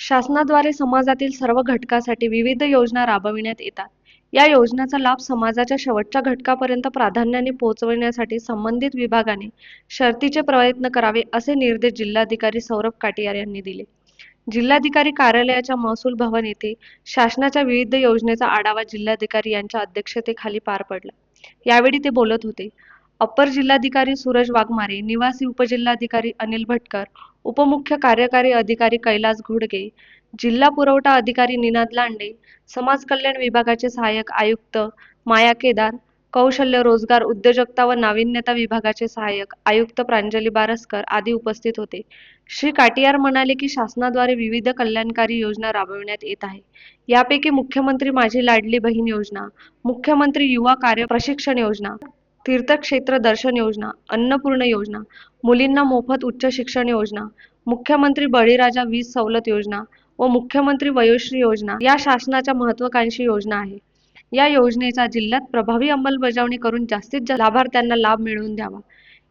शासनाद्वारे समाजातील सर्व घटकासाठी विविध योजना राबविण्यात येतात. या योजनाचा लाभ समाजाच्या शेवटच्या घटकापर्यंत प्राधान्याने पोहोचविण्यासाठी संबंधित विभागाने शर्तीचे प्रयत्न करावे असे निर्देश जिल्हाधिकारी सौरभ काटियार यांनी दिले. जिल्हाधिकारी कार्यालयाच्या महसूल भवन येथे शासनाच्या विविध योजनेचा आढावा जिल्हाधिकारी यांच्या अध्यक्षतेखाली पार पडला. यावेळी ते बोलत होते. अप्पर जिल्हाधिकारी सूरज वाघमारे निवासी उपजिल्हाधिकारी अनिल भटकर उपमुख्य कार्यकारी अधिकारी कैलास घोडगे जिल्हा पुरवठा अधिकारी निनाद लांडे समाज कल्याण विभागाचे सहाय्यक आयुक्त माया केदार कौशल्य रोजगार उद्योजकता व नाविन्यता विभागाचे सहाय्यक आयुक्त प्रांजली बारस्कर आदी उपस्थित होते. श्री काटियार म्हणाले की शासनाद्वारे विविध कल्याणकारी योजना राबविण्यात येत आहे. यापैकी मुख्यमंत्री माझी लाडली बहीण योजना मुख्यमंत्री युवा कार्य प्रशिक्षण योजना तीर्थक्षेत्र दर्शन योजना अन्नपूर्ण योजना मुलींना मोफत उच्च शिक्षण योजना मुख्यमंत्री बळीराजा वीज सवलत योजना व मुख्यमंत्री वयोश्री योजना या शासनाच्या महत्वाकांक्षी योजना आहे. या योजनेचा जिल्ह्यात प्रभावी अंमलबजावणी करून जास्तीत जास्त लाभार्थ्यांना लाभ मिळवून द्यावा.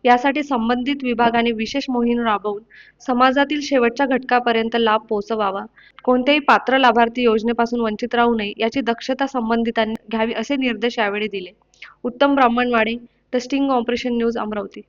यासाठी संबंधित विभागाने विशेष मोहीम राबवून समाजातील शेवटच्या घटकापर्यंत लाभ पोहोचवावा. कोणत्याही पात्र लाभार्थी योजनेपासून वंचित राहू नये याची दक्षता संबंधितांनी घ्यावी असे निर्देश यावेळी दिले. उत्तम Brahmanwade the sting operation news Amravati.